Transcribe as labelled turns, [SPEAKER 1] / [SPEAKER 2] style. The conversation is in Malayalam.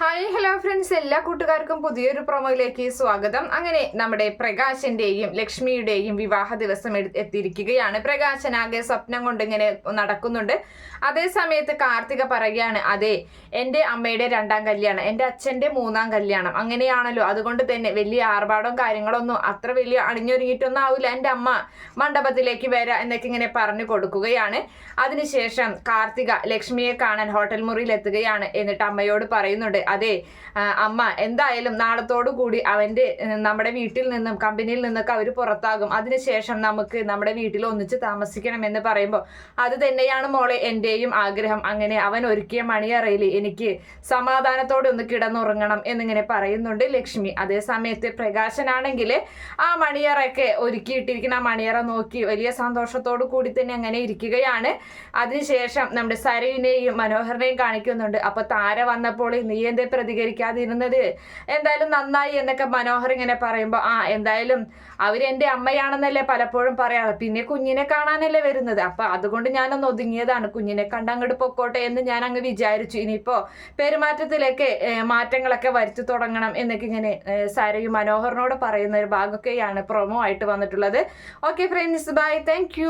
[SPEAKER 1] ഹായ് ഹലോ ഫ്രണ്ട്സ് എല്ലാ കൂട്ടുകാർക്കും പുതിയൊരു പ്രൊമോയിലേക്ക് സ്വാഗതം. അങ്ങനെ നമ്മുടെ പ്രകാശന്റെയും ലക്ഷ്മിയുടെയും വിവാഹ ദിവസം എത്തിയിരിക്കുകയാണ്. പ്രകാശൻ ആകെ സ്വപ്നം കൊണ്ട് ഇങ്ങനെ നടക്കുന്നുണ്ട്. അതേ സമയത്ത് കാർത്തിക പറയുകയാണ് അതെ എന്റെ അമ്മയുടെ രണ്ടാം കല്യാണം എന്റെ അച്ഛന്റെ മൂന്നാം കല്യാണം. അങ്ങനെയാണല്ലോ. അതുകൊണ്ട് തന്നെ വലിയ ആർഭാടവും കാര്യങ്ങളൊന്നും അത്ര വലിയ അണിഞ്ഞൊരുങ്ങിയിട്ടൊന്നും ആവില്ല എന്റെ അമ്മ മണ്ഡപത്തിലേക്ക് വരാം എന്നൊക്കെ ഇങ്ങനെ പറഞ്ഞു കൊടുക്കുകയാണ്. അതിനുശേഷം കാർത്തിക ലക്ഷ്മിയെ കാണാൻ ഹോട്ടൽ മുറിയിൽ എത്തുകയാണ്. എന്നിട്ട് അമ്മയോട് പറയുന്നുണ്ട് അതെ അമ്മ എന്തായാലും നാളത്തോടു കൂടി അവന്റെ നമ്മുടെ വീട്ടിൽ നിന്നും കമ്പനിയിൽ നിന്നൊക്കെ അവർ പുറത്താകും. അതിനുശേഷം നമുക്ക് നമ്മുടെ വീട്ടിൽ ഒന്നിച്ച് താമസിക്കണം എന്ന് പറയുമ്പോൾ അത് തന്നെയാണ് മോളെ എന്റെയും ആഗ്രഹം. അങ്ങനെ അവൻ ഒരുക്കിയ മണിയറയിൽ എനിക്ക് സമാധാനത്തോടെ ഒന്ന് കിടന്നുറങ്ങണം എന്നിങ്ങനെ പറയുന്നുണ്ട് ലക്ഷ്മി. അതേ സമയത്ത് പ്രകാശനാണെങ്കിൽ ആ മണിയറയൊക്കെ ഒരുക്കിയിട്ടിരിക്കുന്ന ആ മണിയറ നോക്കി വലിയ സന്തോഷത്തോടു കൂടി തന്നെ അങ്ങനെ ഇരിക്കുകയാണ്. അതിനുശേഷം നമ്മുടെ സരയുനെയും മനോഹരനെയും കാണിക്കുന്നുണ്ട്. അപ്പൊ താര വന്നപ്പോൾ നീ എന്തേ പ്രതികരിക്കാതിരുന്നത്? എന്തായാലും നന്നായി എന്നൊക്കെ മനോഹർ ഇങ്ങനെ പറയുമ്പോൾ ആ എന്തായാലും അവരെന്റെ അമ്മയാണെന്നല്ലേ പലപ്പോഴും പറയാറ്. പിന്നെ കുഞ്ഞിനെ കാണാനല്ലേ വരുന്നത്. അപ്പൊ അതുകൊണ്ട് ഞാനൊന്ന് ഒതുങ്ങിയതാണ്. കുഞ്ഞിനെ കണ്ട് അങ്ങോട്ട് പൊക്കോട്ടെ എന്ന് ഞാൻ അങ്ങ് വിചാരിച്ചു. ഇനിയിപ്പോ പെരുമാറ്റത്തിലേക്ക് മാറ്റങ്ങളൊക്കെ വരുത്തി തുടങ്ങണം എന്നൊക്കെ ഇങ്ങനെ സരയു മനോഹറിനോട് പറയുന്ന ഒരു ഭാഗമൊക്കെയാണ് പ്രൊമോ ആയിട്ട് വന്നിട്ടുള്ളത്. Okay friends bye thank